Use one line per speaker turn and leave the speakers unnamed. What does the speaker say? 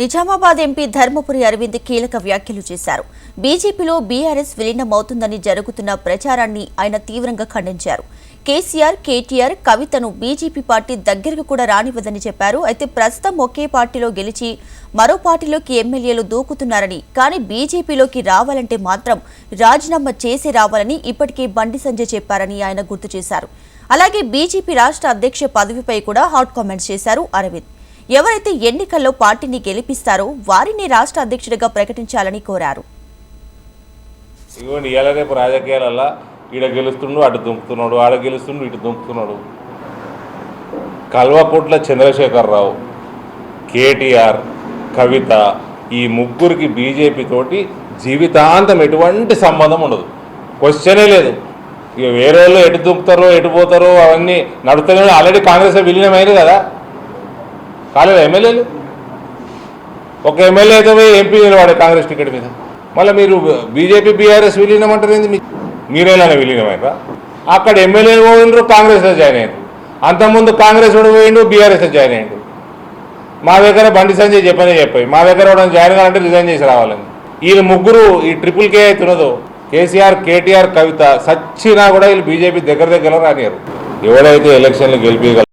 Nizamabad MP Dharmapuri Arvind కీలక వ్యాఖ్యలు చేశారు. బీజేపీలో బీఆర్ఎస్ విలీనమవుతుందని జరుగుతున్న ప్రచారాన్ని ఆయన తీవ్రంగా ఖండించారు. కేసీఆర్ కేటీఆర్ కవితను బీజేపీ పార్టీ దగ్గరకు కూడా రానివ్వదని చెప్పారు. అయితే ప్రస్తుతం ఒకే పార్టీలో గెలిచి మరో పార్టీలోకి ఎమ్మెల్యేలు దూకుతున్నారని కానీ బీజేపీలోకి రావాలంటే మాత్రం రాజీనామా చేసి రావాలని ఇప్పటికే బండి సంజయ్ చెప్పారని ఆయన గుర్తు చేశారు. అలాగే బీజేపీ రాష్ట్ర అధ్యక్ష పదవిపై కూడా హాట్ కామెంట్స్ చేశారు అరవింద్. ఎవరైతే ఎన్నికల్లో పార్టీని గెలిపిస్తారో వారిని రాష్ట్ర అధ్యక్షుడిగా ప్రకటించాలని కోరారు.
ఇవ్వండి రేపు రాజకీయాలల్లో ఈడ గెలుస్తుండు అటు దుంపుతున్నాడు ఆడ గెలుస్తుండు ఇటు దుంపుతున్నాడు కల్వకుంట్ల చంద్రశేఖరరావు కేటీఆర్ కవిత ఈ ముగ్గురికి బీజేపీ తోటి జీవితాంతం ఎటువంటి సంబంధం ఉండదు. క్వశ్చనే లేదు. ఇక వేరే వాళ్ళు ఎటు దుంపుతారో ఎటు పోతారో అవన్నీ నడుతున్నాయి ఆల్రెడీ కాంగ్రెస్ విలీనమైంది కదా. కాలేదు ఎమ్మెల్యేలు? ఒక ఎమ్మెల్యే అయితే పోయి ఎంపీ నిలబడే కాంగ్రెస్ టికెట్ మీద. మళ్ళీ మీరు బీజేపీ బీఆర్ఎస్ విలీనం అంటారు ఏంది మీ మీరేలానే విలీనమైనరా అక్కడ ఎమ్మెల్యేలు పోయినరు కాంగ్రెస్లో జాయిన్ అయ్యారు. అంతకుముందు కాంగ్రెస్ కూడా పోయిండు బీఆర్ఎస్లో జాయిన్ అయ్యాడు. మా దగ్గర బండి సంజయ్ చెప్పనే చెప్పాయి. మా దగ్గర కూడా జాయిన్ కావాలంటే రిజైన్ చేసి రావాలని. వీళ్ళు ముగ్గురు ఈ ట్రిపుల్ కే అవుతున్నదో కేసీఆర్ కేటీఆర్ కవిత సచ్చినా కూడా వీళ్ళు బీజేపీ దగ్గర దగ్గర రానియరు. ఎవడైతే ఎలక్షన్లు గెలిపించగలరో